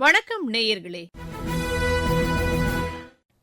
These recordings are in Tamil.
வணக்கம் நேயர்களே.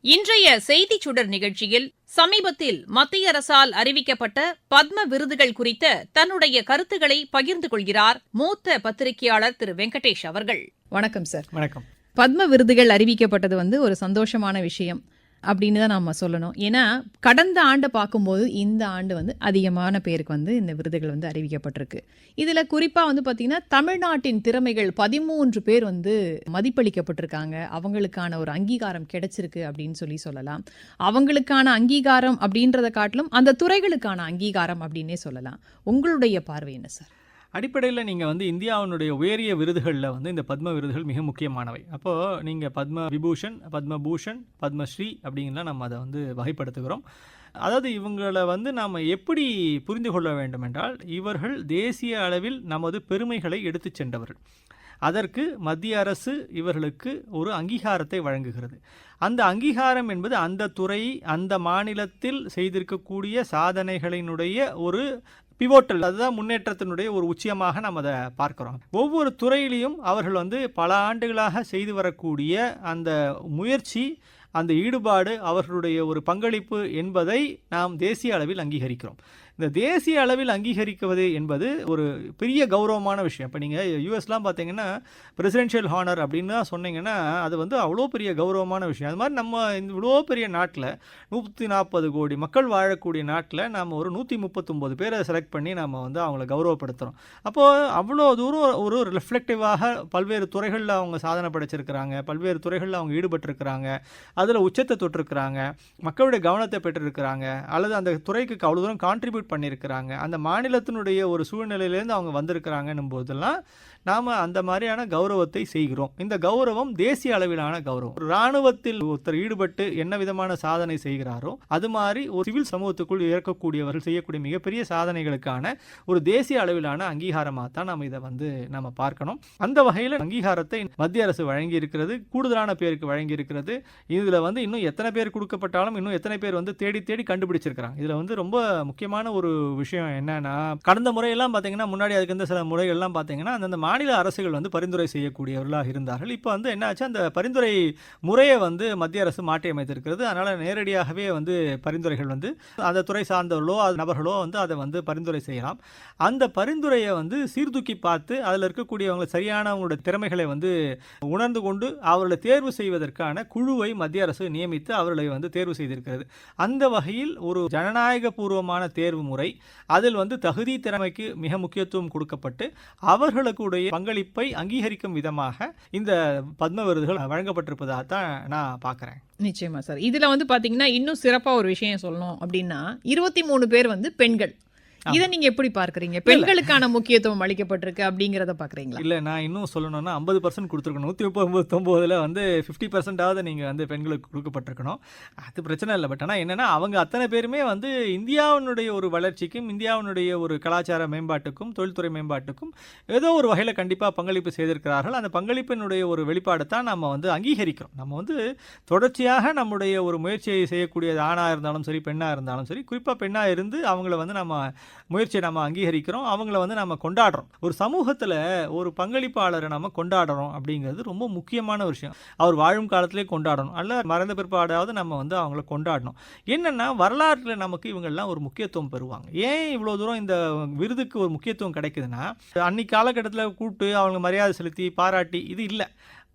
இன்றைய செய்திச் சுடர் நிகழ்ச்சியில் சமீபத்தில் மத்திய அரசால் அறிவிக்கப்பட்ட பத்ம விருதுகள் குறித்த தன்னுடைய கருத்துக்களை பகிர்ந்து கொள்கிறார் மூத்த பத்திரிகையாளர் திரு வெங்கடேஷ் அவர்கள். வணக்கம் சார். வணக்கம். பத்ம விருதுகள் அறிவிக்கப்பட்டது வந்து ஒரு சந்தோஷமான விஷயம். அப்படின்னு தான் நம்ம சொல்லணும். ஏன்னா கடந்த ஆண்டை பார்க்கும்போது இந்த ஆண்டு வந்து அதிகமான பேருக்கு வந்து இந்த விருதுகள் வந்து அறிவிக்கப்பட்டிருக்கு. இதில் குறிப்பாக வந்து பார்த்திங்கன்னா தமிழ்நாட்டின் திறமைகள் பதிமூன்று பேர் வந்து மதிப்பளிக்கப்பட்டிருக்காங்க. அவங்களுக்கான ஒரு அங்கீகாரம் கிடைச்சிருக்கு அப்படின்னு சொல்லி சொல்லலாம். அவங்களுக்கான அங்கீகாரம் அப்படின்றத காட்டிலும் அந்த துறைகளுக்கான அங்கீகாரம் அப்படின்னே சொல்லலாம். உங்களுடைய பார்வை என்ன சார்? அடிப்படையில் நீங்கள் வந்து இந்தியாவினுடைய உயரிய விருதுகளில் வந்து இந்த பத்ம விருதுகள் மிக முக்கியமானவை. அப்போது நீங்கள் பத்ம விபூஷன் பத்மபூஷன் பத்மஸ்ரீ அப்படின்லாம் நம்ம அதை வந்து வகைப்படுத்துகிறோம். அதாவது இவங்களை வந்து நாம் எப்படி புரிந்து கொள்ள வேண்டும் என்றால் இவர்கள் தேசிய அளவில் நமது பெருமைகளை எடுத்துச் சென்றவர்கள். அதற்கு மத்திய அரசு இவர்களுக்கு ஒரு அங்கீகாரத்தை வழங்குகிறது. அந்த அங்கீகாரம் என்பது அந்த துறை அந்த மாநிலத்தில் செய்திருக்கக்கூடிய சாதனைகளினுடைய ஒரு பிவோட்டல் அதுதான் முன்னேற்றத்தினுடைய ஒரு உச்சியமாக நம்ம அதை பார்க்குறோம். ஒவ்வொரு துறையிலையும் அவர்கள் வந்து பல ஆண்டுகளாக செய்து வரக்கூடிய அந்த முயற்சி அந்த ஈடுபாடு அவர்களுடைய ஒரு பங்களிப்பு என்பதை நாம் தேசிய அளவில் அங்கீகரிக்கிறோம். இந்த தேசிய அளவில் அங்கீகரிக்குவது என்பது ஒரு பெரிய கௌரவமான விஷயம். இப்போ நீங்கள் யூஎஸ்லாம் பார்த்தீங்கன்னா பிரசிடென்ஷியல் ஹானர் அப்படின்னு தான் சொன்னீங்கன்னா அது வந்து அவ்வளோ பெரிய கௌரவமான விஷயம். அது மாதிரி நம்ம இந்த இவ்வளோ பெரிய நாட்டில் நூற்றி நாற்பது கோடி மக்கள் வாழக்கூடிய நாட்டில் நாம் ஒரு நூற்றி முப்பத்தொம்போது பேரை செலக்ட் பண்ணி நம்ம வந்து அவங்கள கௌரவப்படுத்துகிறோம் அப்போது அவ்வளோ தூரம் ஒரு ரிஃப்ளெக்டிவாக பல்வேறு துறைகளில் அவங்க சாதனை படைச்சிருக்கிறாங்க பல்வேறு துறைகளில் அவங்க ஈடுபட்டிருக்கிறாங்க அதில் உச்சத்தை தொட்டிருக்கிறாங்க மக்களுடைய கவனத்தை பெற்றிருக்கிறாங்க அல்லது அந்த துறைக்கு அவ்வளோ தூரம் கான்ட்ரிபியூட் பண்ணியிருக்கிறாங்க அந்த மாநிலத்தினுடைய ஒரு சூழ்நிலையிலேருந்து அவங்க வந்திருக்கிறாங்கன்னும் போதெல்லாம் நாம் அந்த மாதிரியான கௌரவத்தை செய்கிறோம். இந்த கௌரவம் தேசிய அளவிலான கௌரவம். இராணுவத்தில் ஒருத்தர் ஈடுபட்டு என்ன விதமான சாதனை செய்கிறாரோ அது மாதிரி ஒரு சிவில் சமூகத்துக்குள் இருக்கக்கூடியவர்கள் செய்யக்கூடிய மிகப்பெரிய சாதனைகளுக்கான ஒரு தேசிய அளவிலான அங்கீகாரமாக தான் நம்ம இதை வந்து நம்ம பார்க்கணும். அந்த வகையில் அங்கீகாரத்தை மத்திய அரசு வழங்கி இருக்கிறது கூடுதலான பேருக்கு வழங்கி இருக்கிறது இதில் வந்து இன்னும் எத்தனை பேர் கொடுக்கப்பட்டாலும் இன்னும் எத்தனை பேர் வந்து தேடி தேடி கண்டுபிடிச்சிருக்கிறாங்க. இதில் வந்து ரொம்ப முக்கியமான ஒரு விஷயம் என்னன்னா கடந்த முறையெல்லாம் பார்த்தீங்கன்னா முன்னாடி அதுக்கு இருந்த சில முறைகள்லாம் பார்த்தீங்கன்னா அந்தந்த மாநில மாநில அரசுகள் வந்து பரிந்துரை செய்யக்கூடியவர்களாக இருந்தார்கள். இப்போ வந்து என்னாச்சு? அந்த பரிந்துரை முறையை வந்து மத்திய அரசு மாற்றி அமைத்திருக்கிறது. அதனால் நேரடியாகவே வந்து பரிந்துரைகள் வந்து அந்த துறை சார்ந்தவர்களோ அது நபர்களோ வந்து அதை வந்து பரிந்துரை செய்யலாம். அந்த பரிந்துரையை வந்து சீர்தூக்கி பார்த்து அதில் இருக்கக்கூடியவங்க சரியான அவங்களோட திறமைகளை வந்து உணர்ந்து கொண்டு அவர்களை தேர்வு செய்வதற்கான குழுவை மத்திய அரசு நியமித்து அவர்களை வந்து தேர்வு செய்திருக்கிறது. அந்த வகையில் ஒரு ஜனநாயக பூர்வமான தேர்வு முறை அதில் வந்து தகுதி திறமைக்கு மிக முக்கியத்துவம் கொடுக்கப்பட்டு அவர்களுக்குடைய பங்களிப்பை அங்கீகரிக்கும் விதமாக இந்த பத்ம விருதுகள் வழங்கப்பட்டிருப்பதாக தான் நான் பார்க்குறேன். நிச்சயமா சார். இதுல வந்து பாத்தீங்கன்னா இன்னும் சிறப்பா ஒரு விஷயம் சொல்லணும் அப்படின்னா இருபத்தி மூணு பேர் வந்து பெண்கள். இதை நீங்க எப்படி பார்க்கறீங்க? பெண்களுக்கான முக்கியத்துவம் அளிக்கப்பட்டிருக்கு அப்படிங்கறத பாக்குறீங்களா இல்லை நான் இன்னும் சொல்லணும்னா ஐம்பது பர்சன்ட் கொடுத்துருக்கணும். நூற்றி முப்பத்தொம்போதில் வந்து ஃபிஃப்டி பர்சன்டாவது நீங்கள் வந்து பெண்களுக்கு கொடுக்கப்பட்டிருக்கணும். அது பிரச்சனை இல்லை. பட் ஆனால் என்னென்னா அவங்க அத்தனை பேருமே வந்து இந்தியாவினுடைய ஒரு வளர்ச்சிக்கும் இந்தியாவினுடைய ஒரு கலாச்சார மேம்பாட்டுக்கும் தொழில்துறை மேம்பாட்டுக்கும் ஏதோ ஒரு வகையில் கண்டிப்பாக பங்களிப்பு செய்திருக்கிறார்கள். அந்த பங்களிப்பினுடைய ஒரு வெளிப்பாடு தான் நம்ம வந்து அங்கீகரிக்கிறோம். நம்ம வந்து தொடர்ச்சியாக நம்முடைய ஒரு முயற்சியை செய்யக்கூடிய ஆணாக இருந்தாலும் சரி பெண்ணாக இருந்தாலும் சரி குறிப்பாக பெண்ணாக இருந்து அவங்கள வந்து நம்ம முயற்சியை நம்ம அங்கீகரிக்கிறோம். அவங்கள வந்து நம்ம கொண்டாடுறோம். ஒரு சமூகத்தில் ஒரு பங்களிப்பாளரை நம்ம கொண்டாடுறோம் அப்படிங்கிறது ரொம்ப முக்கியமான விஷயம். அவர் வாழும் காலத்திலே கொண்டாடணும். அல்ல மறந்த பிற்பாடாவது நம்ம வந்து அவங்கள கொண்டாடணும். என்னென்னா வரலாற்றில் நமக்கு இவங்கெல்லாம் ஒரு முக்கியத்துவம் பெறுவாங்க. ஏன் இவ்வளோ தூரம் இந்த விருதுக்கு ஒரு முக்கியத்துவம் கிடைக்குதுன்னா அன்னைக்கு காலகட்டத்தில் கூப்பிட்டு அவங்க மரியாதை செலுத்தி பாராட்டி இது இல்லை.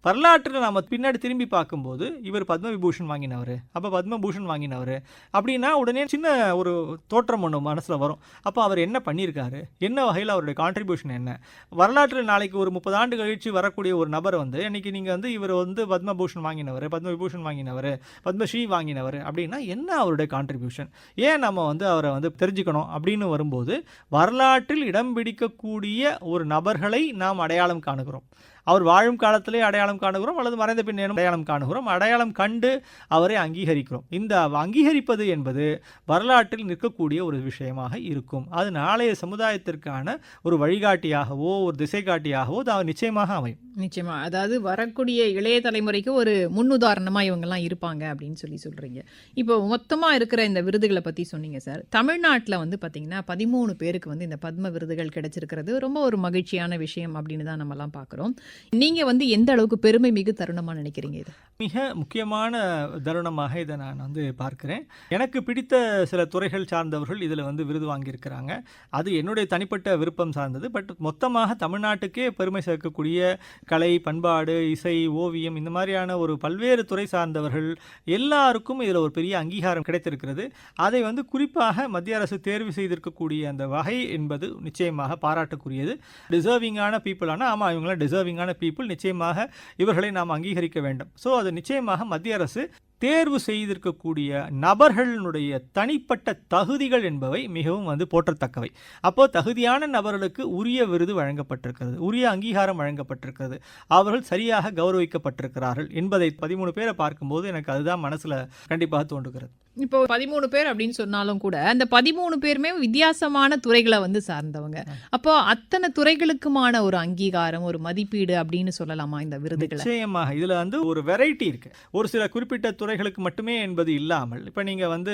வரலாற்றில் நம்ம பின்னாடி திரும்பி பார்க்கும்போது இவர் பத்ம விபூஷன் வாங்கினவர். அப்போ பத்மபூஷன் வாங்கினவர். அப்படின்னா உடனே சின்ன ஒரு தோற்றம் ஒன்று மனசில் வரும். அப்போ அவர் என்ன பண்ணியிருக்காரு? என்ன வகையில் அவருடைய கான்ட்ரிபியூஷன் என்ன? வரலாற்றில் நாளைக்கு ஒரு முப்பது ஆண்டு கழித்து வரக்கூடிய ஒரு நபர் வந்து இன்றைக்கி நீங்கள் வந்து இவர் வந்து பத்மபூஷன் வாங்கினவர் பத்மவிபூஷன் வாங்கினவர் பத்மஸ்ரீ வாங்கினவர் அப்படின்னா என்ன அவருடைய கான்ட்ரிபியூஷன் ஏன் நம்ம வந்து அவரை வந்து தெரிஞ்சுக்கணும் அப்படின்னு வரும்போது வரலாற்றில் இடம் பிடிக்கக்கூடிய ஒரு நபர்களை நாம் அடையாளம் காணுகிறோம். அவர் வாழும் காலத்திலே அடையாளம் காணுகிறோம் அல்லது மறைந்த பின்னேனும் அடையாளம் காணுகிறோம். அடையாளம் கண்டு அவரை அங்கீகரிக்கிறோம். இந்த அங்கீகரிப்பது என்பது வரலாற்றில் நிற்கக்கூடிய ஒரு விஷயமாக இருக்கும். அது நாளைய சமுதாயத்திற்கான ஒரு வழிகாட்டியாகவோ ஒரு திசைகாட்டியாகவோ அது நிச்சயமாக அமையும். நிச்சயமா. அதாவது வரக்கூடிய இளைய தலைமுறைக்கு ஒரு முன்னுதாரணமாக இவங்கெல்லாம் இருப்பாங்க அப்படின்னு சொல்லி சொல்கிறீங்க இப்போ மொத்தமாக இருக்கிற இந்த விருதுகளை பற்றி சொன்னீங்க சார். தமிழ்நாட்டில் வந்து பார்த்திங்கன்னா பதிமூணு பேருக்கு வந்து இந்த பத்ம விருதுகள் கிடைச்சிருக்கிறது. ரொம்ப ஒரு மகிழ்ச்சியான விஷயம் அப்படின்னு தான் நம்மலாம் பார்க்குறோம் நீங்கள் வந்து எந்த அளவுக்கு பெருமை மிகு தருணமாக நினைக்கிறீங்க இது? மிக முக்கியமான தருணமாக இதை நான் வந்து பார்க்குறேன். எனக்கு பிடித்த சில துறைகள் சார்ந்தவர்கள் இதில் வந்து விருது வாங்கியிருக்கிறாங்க. அது என்னுடைய தனிப்பட்ட விருப்பம் சார்ந்தது. பட் மொத்தமாக தமிழ்நாட்டுக்கே பெருமை சேர்க்கக்கூடிய கலை பண்பாடு இசை ஓவியம் இந்த மாதிரியான ஒரு பல்வேறு துறை சார்ந்தவர்கள் எல்லாருக்கும் இதில் ஒரு பெரிய அங்கீகாரம் கிடைத்திருக்கிறது. அதை வந்து குறிப்பாக மத்திய அரசு தேர்வு செய்திருக்கக்கூடிய அந்த வகை என்பது நிச்சயமாக பாராட்டுக்குரியது. டிசர்விங்கான பீப்புள் ஆமாம் இவங்களாம் டிசர்விங்காக பீப்புள் நிச்சயமாக இவர்களை நாம் அங்கீகரிக்க வேண்டும். ஸோ அது நிச்சயமாக மத்திய அரசு தேர்வு செய்திருக்கக்கூடிய நபர்களுடைய தனிப்பட்ட தகுதிகள் என்பவை மிகவும் வந்து போற்றத்தக்கவை. அப்போ தகுதியான நபர்களுக்கு உரிய விருது வழங்கப்பட்டிருக்கிறது. உரிய அங்கீகாரம் வழங்கப்பட்டிருக்கிறது. அவர்கள் சரியாக கௌரவிக்கப்பட்டிருக்கிறார்கள் என்பதை பதிமூணு பேரை பார்க்கும்போது எனக்கு அதுதான் மனசுல கண்டிப்பாக தோன்றுகிறது. இப்போ பதிமூணு பேர் அப்படின்னு சொன்னாலும் கூட அந்த பதிமூணு பேருமே வித்தியாசமான துறைகளை வந்து சார்ந்தவங்க. அப்போ அத்தனை துறைகளுக்குமான ஒரு அங்கீகாரம் ஒரு மதிப்பீடு அப்படின்னு சொல்லலாமா இந்த விருதுகளை? நிச்சயமாக. இதுல வந்து ஒரு வெரைட்டி இருக்கு. ஒரு சில குறிப்பிட்ட துறைகளுக்கு மட்டுமே என்பது இல்லாமல் இப்போ நீங்க வந்து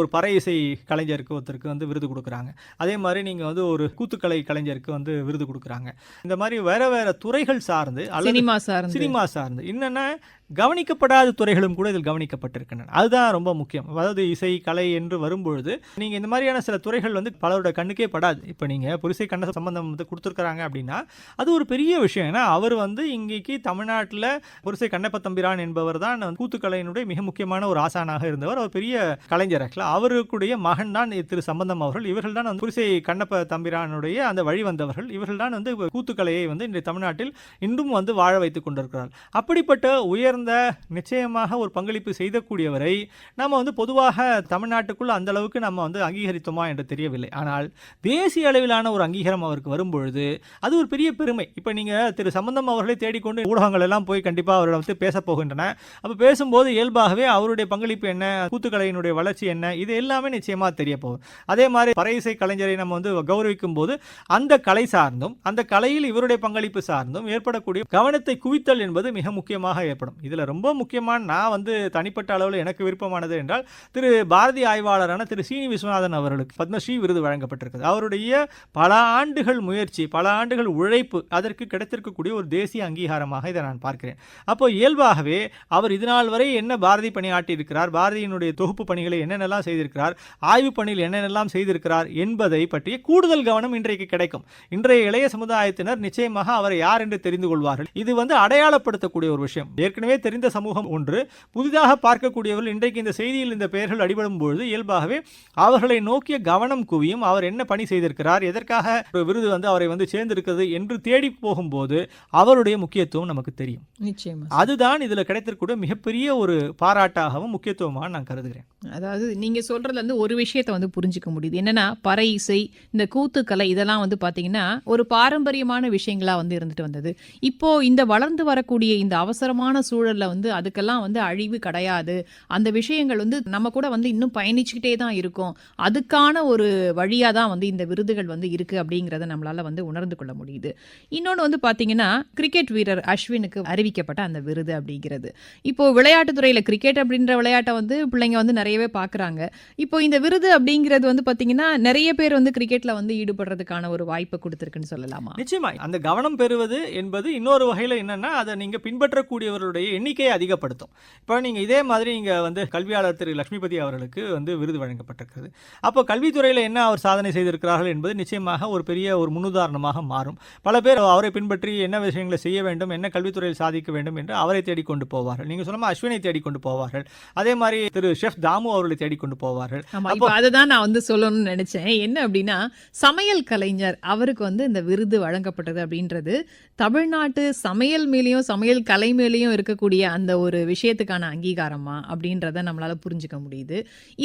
ஒரு பறை இசை கலைஞருக்கு ஒருத்தருக்கு வந்து விருது கொடுக்குறாங்க. அதே மாதிரி நீங்க வந்து ஒரு கூத்துக்கலை கலைஞருக்கு வந்து விருது கொடுக்குறாங்க. இந்த மாதிரி வேற வேற துறைகள் சார்ந்து சினிமா சார்ந்து. சினிமா சார்ந்து. என்னென்ன கவனிக்கப்படாத துறைகளும் கூட இதில் கவனிக்கப்பட்டிருக்கின்றன. அதுதான் ரொம்ப முக்கியம். அதாவது இசை கலை என்று வரும்பொழுது நீங்கள் இந்த மாதிரியான சில துறைகள் வந்து பலரோட கண்ணுக்கே படாது. இப்போ நீங்கள் புரிசை கண்ண சம்பந்தம் வந்து கொடுத்துருக்குறாங்க அப்படின்னா அது ஒரு பெரிய விஷயம். ஏன்னா அவர் வந்து இங்கேக்கு தமிழ்நாட்டில் புரிசை கண்ணப்ப தம்பிரான் என்பவர் தான் கூத்துக்கலையினுடைய மிக முக்கியமான ஒரு ஆசானாக இருந்தவர். அவர் பெரிய கலைஞர் ஆக்சுவலாக அவருக்குடைய மகன் தான் திரு சம்பந்தம் அவர்கள். இவர்கள் தான் வந்து புரிசை கண்ணப்ப தம்பிரானுடைய அந்த வழி வந்தவர்கள். இவர்கள் தான் வந்து கூத்துக்கலையை வந்து இன்றைய தமிழ்நாட்டில் இன்றும் வந்து வாழ வைத்துக் கொண்டிருக்கிறார் அப்படிப்பட்ட உயர் சார்ந்த நிச்சயமாக ஒரு பங்களிப்பு செய்தக்கூடியவரை நம்ம வந்து பொதுவாக தமிழ்நாட்டுக்குள்ள அந்த அளவுக்கு நம்ம வந்து அங்கீகரித்தோமா என்று தெரியவில்லை. ஆனால் தேசிய அளவிலான ஒரு அங்கீகாரம் அவருக்கு வரும்பொழுது அது ஒரு பெரிய பெருமை. இப்போ நீங்கள் திரு சம்பந்தம் அவர்களை தேடிக்கொண்டு ஊடகங்கள் எல்லாம் போய் கண்டிப்பாக அவரிடம் வந்து பேசப் போகின்றன. அப்போ பேசும்போது இயல்பாகவே அவருடைய பங்களிப்பு என்ன கூத்துக்கலையினுடைய வளர்ச்சி என்ன இது எல்லாமே நிச்சயமாக தெரிய போகும். அதே மாதிரி பறை இசை கலைஞரை நம்ம வந்து கௌரவிக்கும் போது அந்த கலை சார்ந்தும் அந்த கலையில் இவருடைய பங்களிப்பு சார்ந்தும் ஏற்படக்கூடிய கவனத்தை குவித்தல் என்பது மிக முக்கியமாக ஏற்படும். இதில் ரொம்ப முக்கியமான நான் வந்து தனிப்பட்ட அளவில் எனக்கு விருப்பமானது என்றால் திரு பாரதி ஆய்வாளரான திரு சீனி விஸ்வநாதன் அவர்களுக்கு பத்மஸ்ரீ விருது வழங்கப்பட்டிருக்குது. அவருடைய பல ஆண்டுகள் முயற்சி பல ஆண்டுகள் உழைப்பு அதற்கு கிடைத்திருக்கக்கூடிய ஒரு தேசிய அங்கீகாரமாக இதை நான் பார்க்கிறேன். அப்போ இயல்பாகவே அவர் இதுநாள் வரை என்ன பாரதி பணியாற்றி இருக்கிறார் பாரதியினுடைய தொகுப்பு பணிகளை என்னென்னலாம் செய்திருக்கிறார் ஆய்வு பணியில் என்னென்னலாம் செய்திருக்கிறார் என்பதை பற்றிய கூடுதல் கவனம் இன்றைக்கு கிடைக்கும். இன்றைய இளைய சமுதாயத்தினர் நிச்சயமாக அவரை யார் என்று தெரிந்து கொள்வார்கள். இது வந்து அடையாளப்படுத்தக்கூடிய ஒரு விஷயம். ஏற்கனவே தெரிந்த சமூகம் ஒன்று. புதிதாக பார்க்கக்கூடியவர்கள் இன்றைக்கு இந்த செய்தியில் இந்த பெயர்கள் அடிபடும் பொழுது இயல்பாகவே அவர்களை நோக்கிய கவனம் குவியும். அவர் என்ன பணி செய்திருக்கிறார்? எதற்காக ஒரு விருது வந்து அவரை வந்து சேர்ந்திருக்கிறது என்று தேடி போகும்போது அவருடைய முக்கியத்துவம் நமக்கு தெரியும். நிச்சயமா. அதுதான் இதுல கிடைத்திருக்கக்கூடிய மிகப்பெரிய ஒரு பாராட்டாகவும் முக்கியத்துவமாக நான் கருதுகிறேன். அதாவது நீங்க சொல்றதுல இருந்து ஒரு விஷயத்தை வந்து புரிஞ்சுக்க முடியுது. என்னன்னா பறை இசை இந்த கூத்துக்கலை இதெல்லாம் வந்து பாத்தீங்கன்னா ஒரு பாரம்பரியமான விஷயங்களா வந்து இருந்துட்டு வந்தது. இப்போ இந்த வளர்ந்து வரக்கூடிய இந்த அவசரமான சூழலில் வந்து அதுக்கெல்லாம் வந்து அழிவு கிடையாது. அந்த விஷயங்கள் வந்து நம்ம கூட வந்து இன்னும் பயணிச்சுக்கிட்டே தான் இருக்கும். அதுக்கான ஒரு வழியாக தான் வந்து இந்த விருதுகள் வந்து இருக்குது அப்படிங்கிறத நம்மளால் வந்து உணர்ந்து கொள்ள முடியுது. இன்னொன்று வந்து பார்த்தீங்கன்னா கிரிக்கெட் வீரர் அஸ்வினுக்கு அறிவிக்கப்பட்ட அந்த விருது அப்படிங்கிறது. இப்போது விளையாட்டுத்துறையில் கிரிக்கெட் அப்படின்ற விளையாட்டை வந்து பிள்ளைங்க வந்து நிறையவே பார்க்குறாங்க இப்போ இந்த விருது அப்படிங்கிறது வந்து பார்த்தீங்கன்னா நிறைய பேர் வந்து கிரிக்கெட்டில் வந்து ஈடுபடுறதுக்கான ஒரு வாய்ப்பை கொடுத்துருக்குன்னு சொல்லலாமா? நிச்சயமா அந்த கவனம் பெறுவது என்பது இன்னொரு வகையில் என்னன்னா அதை நீங்கள் பின்பற்றக்கூடியவர்களுடைய எண்ணிக்கையை அதிகப்படுத்தும். இப்போ நீங்க இதே மாதிரி நீங்க வந்து கல்வியாளர் திரு லட்சுமிபதி அவர்களுக்கு வந்து விருது வழங்கப்பட்டிருக்கிறது. அப்போ கல்வித்துறையில் என்ன அவர் சாதனை செய்திருக்கிறார்கள் என்பது நிச்சயமாக ஒரு பெரிய ஒரு முன்னுதாரணமாக மாறும். பல பேர் அவரை பின்பற்றி என்ன விஷயங்களை செய்ய வேண்டும் என்ன கல்வித்துறையில் சாதிக்க வேண்டும் என்று அவரை தேடிக்கொண்டு போவார்கள். நீங்க சொன்ன மாதிரி அஸ்வினை தேடிக்கொண்டு போவார்கள். அதே மாதிரி திரு ஷெஃப் தாமு அவர்களை தேடிக்கொண்டு போவார்கள். இப்போ அதை தான் நான் வந்து சொல்லணும்னு நினைச்சேன். என்ன அப்படின்னா சமையல் கலைஞர் அவருக்கு வந்து இந்த விருது வழங்கப்பட்டது அப்படின்றது தமிழ்நாட்டு சமையல் மேலேயும் சமையல் கலை மேலேயும் இருக்கக்கூடிய கொடுக்கக்கூடிய அந்த ஒரு விஷயத்துக்கான அங்கீகாரமா அப்படின்றத நம்மளால் புரிஞ்சுக்க முடியுது.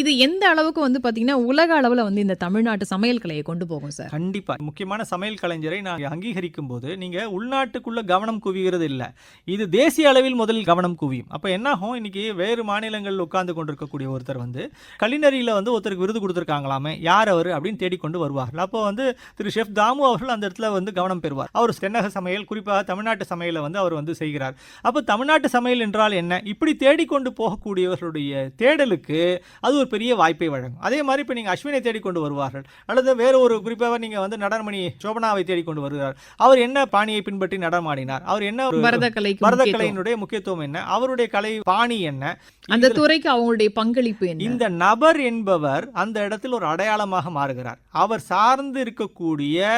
இது எந்த அளவுக்கு வந்து பார்த்தீங்கன்னா உலக அளவில் வந்து இந்த தமிழ்நாட்டு சமையல் கலையை கொண்டு போகும் சார்? கண்டிப்பாக முக்கியமான சமையல் கலைஞரை நான் அங்கீகரிக்கும் போது நீங்கள் உள்நாட்டுக்குள்ளே கவனம் குவிகிறது இல்லை. இது தேசிய அளவில் முதலில் கவனம் குவியும். அப்போ என்ன ஆகும் இன்னைக்கு வேறு மாநிலங்களில் உட்கார்ந்து கொண்டிருக்கக்கூடிய ஒருத்தர் வந்து கலினரியில் வந்து ஒருத்தருக்கு விருது கொடுத்துருக்காங்களாமே யார் அவர் அப்படின்னு தேடிக்கொண்டு வருவார்கள். அப்போ வந்து திரு ஷெஃப் தாமு அவர்கள் அந்த இடத்துல வந்து கவனம் பெறுவார். அவர் தென்னக சமையல் குறிப்பாக தமிழ்நாட்டு சமையலை வந்து அவர் வந்து செய்கிறார். அப்போ தமிழ்நாட்டு சமையல் என்றால் என்ன? இப்படி தேடிக்கொண்டு போகக்கூடியவர்களுடைய தேடலுக்கு அது ஒரு பெரிய வாய்ப்பை வழங்கும். அதே மாதிரி இப்போ நீங்கள் அஸ்வினை தேடிக்கொண்டு வருவார்கள். அல்லது வேறு ஒரு குறிப்பாக நீங்கள் வந்து நடனமணி சோபனாவை தேடிக்கொண்டு வருகிறார். அவர் என்ன பாணியை பின்பற்றி நடனமாடினார்? அவர் என்ன ஒரு பரதக்கலைக்கு பரத முக்கியத்துவம். கலையினுடைய முக்கியத்துவம் என்ன? அவருடைய கலை பாணி என்ன? அந்த துறைக்கு அவங்களுடைய பங்களிப்பு என்ன? இந்த நபர் என்பவர் அந்த இடத்தில் ஒரு அடையாளமாக மாறுகிறார். அவர் சார்ந்து இருக்கக்கூடிய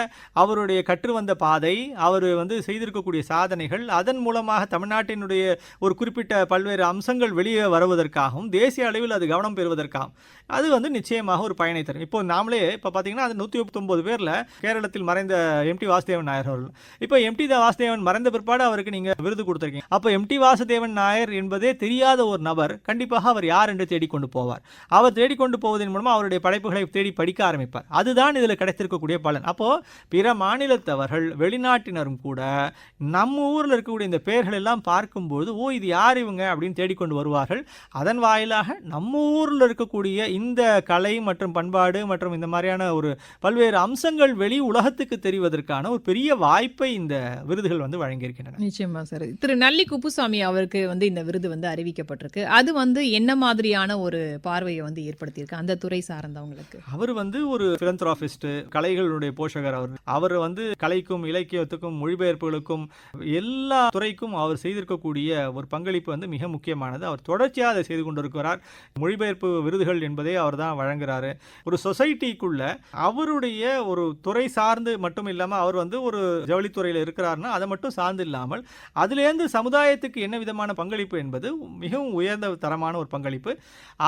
அவருடைய கற்று வந்த பாதை அவர் வந்து செய்திருக்கக்கூடிய சாதனைகள் அதன் மூலமாக தமிழ்நாட்டினுடைய ஒரு குறிப்பிட்ட பல்வேறு அம்சங்கள் வெளியே வருவதற்காகவும் தேசிய அளவில் அது கவனம் பெறுவதற்காகவும். அது வந்து நிச்சயமாக ஒரு பயனை தரும். இப்போ நாமளே இப்போ பார்த்தீங்கன்னா அது நூற்றி முப்பத்தொம்போது பேரில் கேரளத்தில் மறைந்த எம்டி வாசுதேவன் நாயர் அவர்கள். இப்போ எம்டி வாசுதேவன் மறைந்த பிற்பாடு அவருக்கு நீங்கள் விருது கொடுத்துருக்கீங்க. அப்போ எம்டி வாசுதேவன் நாயர் என்பதே தெரியாத ஒரு நபர் கண்டிப்பாக அவர் யார் என்று தேடிக்கொண்டு போவார். அவர் தேடிக்கொண்டு போவதன் மூலமாக அவருடைய படைப்புகளை தேடி படிக்க ஆரம்பிப்பார். அதுதான் இதில் கிடைத்திருக்கக்கூடிய பலன். அப்போது பிற மாநிலத்தவர்கள் வெளிநாட்டினரும் கூட நம்ம ஊரில் இருக்கக்கூடிய இந்த பெயர்கள் எல்லாம் பார்க்கும்போது ஓ இது யார் இவங்க? அப்படின்னு தேடிக்கொண்டு வருவார்கள். அதன் வாயிலாக நம்ம ஊரில் இருக்கக்கூடிய இந்த கலை மற்றும் பண்பாடு மற்றும் இந்த மாதிரியான ஒரு பல்வேறு அம்சங்கள் வெளி உலகத்துக்கு தெரிவதற்கான ஒரு பெரிய வாய்ப்பை இந்த விருதுகள் வந்து வழங்கியிருக்கின்றன. நிச்சயமா சார். திரு நல்லி குப்புசாமி அவருக்கு வந்து இந்த விருது வந்து அறிவிக்கப்பட்டிருக்கு. அது வந்து என்ன மாதிரியான ஒரு பார்வையை வந்து ஏற்படுத்தியிருக்கு அந்த துறை சார்ந்தவங்களுக்கு? அவர் வந்து ஒரு பிலந்த்ராபிஸ்ட் கலைகளுடைய போஷகர் அவர். அவர் வந்து கலைக்கும் இலக்கியத்துக்கும் மொழிபெயர்ப்புகளுக்கும் எல்லா துறைக்கும் அவர் செய்திருக்கக்கூடிய ஒரு பங்களிப்பு வந்து மிக முக்கியமானது. அவர் தொடர்ச்சியாக அதை செய்து கொண்டிருக்கிறார். மொழிபெயர்ப்பு விருதுகள் என்பதை அவர் தான் வழங்குகிறாரு ஒரு சொசைட்டிக்குள்ள அவருடைய ஒரு துறை சார்ந்து மட்டும் இல்லாமல் அவர் வந்து ஒரு ஜவுளித்துறையில் இருக்கிறார்னா அதை மட்டும் சார்ந்து இல்லாமல் அதுலேருந்து சமுதாயத்துக்கு என்ன விதமான பங்களிப்பு என்பது மிகவும் உயர்ந்த தரமான ஒரு பங்களிப்பு.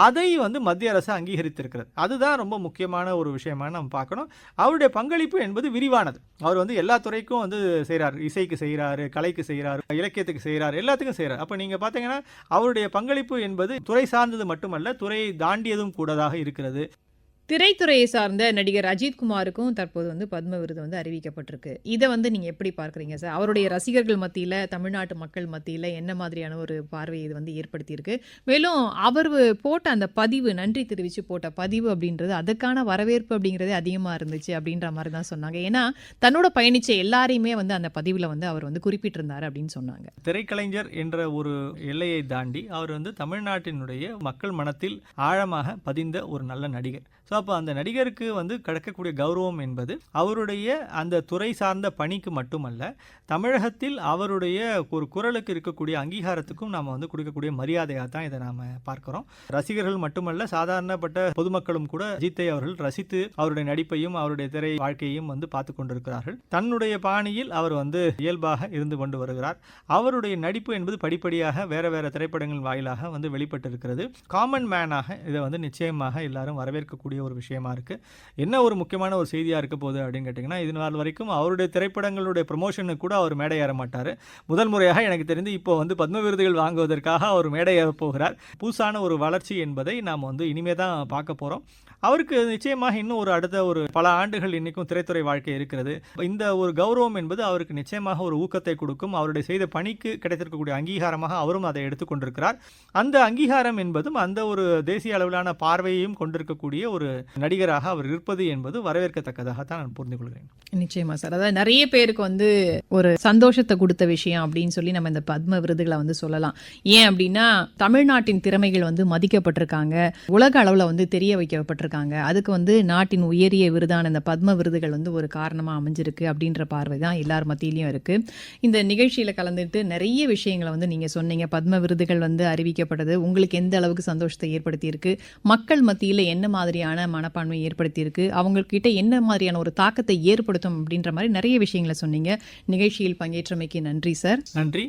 அதை வந்து மத்திய அரசு அங்கீகரித்திருக்கிறது. அதுதான் ரொம்ப முக்கியமான ஒரு விஷயமா நம்ம பார்க்கணும். அவருடைய பங்களிப்பு என்பது விரிவானது. அவர் வந்து எல்லா துறைக்கும் வந்து செய்கிறார் இசைக்கு செய்கிறாரு கலைக்கு செய்கிறாரு இலக்கியத்துக்கு செய்கிறார் எல்லாத்துக்கும் செய்கிறார் அப்போ நீங்கள் பார்த்தீங்கன்னா அவருடைய பங்களிப்பு என்பது துறை சார்ந்தது மட்டுமல்ல துறையை தாண்டியதும் கூடதாக இருக்கிறது. திரைத்துறையை சார்ந்த நடிகர் அஜித் குமாருக்கும் தற்போது வந்து பத்ம விருது வந்து அறிவிக்கப்பட்டிருக்கு. இதை வந்து நீங்கள் எப்படி பார்க்குறீங்க சார்? அவருடைய ரசிகர்கள் மத்தியில் தமிழ்நாட்டு மக்கள் மத்தியில் என்ன மாதிரியான ஒரு பார்வை இது வந்து ஏற்படுத்தியிருக்கு? மேலும் அவர் போட்ட அந்த பதிவு நன்றி தெரிவித்து போட்ட பதிவு அப்படின்றது அதுக்கான வரவேற்பு அப்படிங்கிறதே அதிகமாக இருந்துச்சு அப்படின்ற மாதிரி தான் சொன்னாங்க. ஏன்னா தன்னோட பயணிச்ச எல்லாரையுமே வந்து அந்த பதிவில் வந்து அவர் வந்து குறிப்பிட்டிருந்தார் அப்படின்னு சொன்னாங்க. திரைக்கலைஞர் என்ற ஒரு எல்லையை தாண்டி அவர் வந்து தமிழ்நாட்டினுடைய மக்கள் மனத்தில் ஆழமாக பதிந்த ஒரு நல்ல நடிகர். ஸோ அப்போ அந்த நடிகருக்கு வந்து கிடைக்கக்கூடிய கௌரவம் என்பது அவருடைய அந்த துறை சார்ந்த பணிக்கு மட்டுமல்ல தமிழகத்தில் அவருடைய ஒரு குரலுக்கு இருக்கக்கூடிய அங்கீகாரத்துக்கும் நாம் வந்து கொடுக்கக்கூடிய மரியாதையாக தான் இதை நாம் பார்க்குறோம். ரசிகர்கள் மட்டுமல்ல சாதாரணப்பட்ட பொதுமக்களும் கூட அஜித்தை அவர்கள் ரசித்து அவருடைய நடிப்பையும் அவருடைய திரை வாழ்க்கையையும் வந்து பார்த்து கொண்டிருக்கிறார்கள். தன்னுடைய பாணியில் அவர் வந்து இயல்பாக இருந்து கொண்டு வருகிறார். அவருடைய நடிப்பு என்பது படிப்படியாக வேற வேற திரைப்படங்கள் வாயிலாக வந்து வெளிப்பட்டிருக்கிறது. காமன் மேனாக இதை வந்து நிச்சயமாக எல்லாரும் வரவேற்கக்கூடிய ஒரு விஷயமா இருக்குது என்ன ஒரு முக்கியமான ஒரு செய்தியாக இருக்க போகுது அப்படின்னு கேட்டிங்கன்னா இது நாள் வரைக்கும் அவருடைய திரைப்படங்களுடைய ப்ரொமோஷனுக்கு கூட அவர் மேடை ஏற மாட்டார். முதல் முறையாக எனக்கு தெரிந்து இப்போ வந்து பத்ம விருதுகள் வாங்குவதற்காக அவர் மேடை ஏற போகிறார். புதுசான ஒரு வளர்ச்சி என்பதை நாம் வந்து இனிமே தான் பார்க்க போகிறோம் அவருக்கு நிச்சயமாக இன்னும் ஒரு அடுத்த ஒரு பல ஆண்டுகள் இன்னைக்கும் திரைத்துறை வாழ்க்கை இருக்கிறது. இந்த ஒரு கௌரவம் என்பது அவருக்கு நிச்சயமாக ஒரு ஊக்கத்தை கொடுக்கும். அவருடைய செய்த பணிக்கு கிடைத்திருக்கக்கூடிய அங்கீகாரமாக அவரும் அதை எடுத்துக்கொண்டிருக்கிறார் அந்த அங்கீகாரம் என்பதும் அந்த ஒரு தேசிய அளவிலான பார்வையையும் கொண்டிருக்கக்கூடிய ஒரு நடிகராக அவர் இருப்பது என்பது வரவேற்கத்தக்கதாக தான் நான் புரிந்து கொள்கிறேன். நிச்சயமா சார். அதாவது நிறைய பேருக்கு வந்து ஒரு சந்தோஷத்தை கொடுத்த விஷயம் அப்படின்னு சொல்லி நம்ம இந்த பத்ம விருதுகளை வந்து சொல்லலாம். ஏன் அப்படின்னா தமிழ்நாட்டின் திறமைகள் வந்து மதிக்கப்பட்டிருக்காங்க. உலக அளவில் வந்து தெரிய வைக்கப்பட்டிருக்காங்க. அதுக்கு வந்து நாட்டின் உயரிய விருதான இந்த பத்ம விருதுகள் வந்து ஒரு காரணமாக அமைஞ்சிருக்கு அப்படின்ற பார்வை தான் எல்லார் மத்தியிலையும் இருக்கு. இந்த நிகழ்ச்சியில் கலந்துட்டு நிறைய விஷயங்களை வந்து நீங்கள் சொன்னீங்க. பத்ம விருதுகள் வந்து அறிவிக்கப்பட்டது உங்களுக்கு எந்த அளவுக்கு சந்தோஷத்தை ஏற்படுத்தியிருக்கு? மக்கள் மத்தியில் என்ன மாதிரியான மனப்பான்மை ஏற்படுத்தியிருக்கு? அவங்கக்கிட்ட என்ன மாதிரியான ஒரு தாக்கத்தை ஏற்படுத்தும் அப்படின்ற மாதிரி நிறைய விஷயங்களை சொன்னீங்க. நிகழ்ச்சியில் பங்கேற்றமைக்கு நன்றி சார். நன்றி.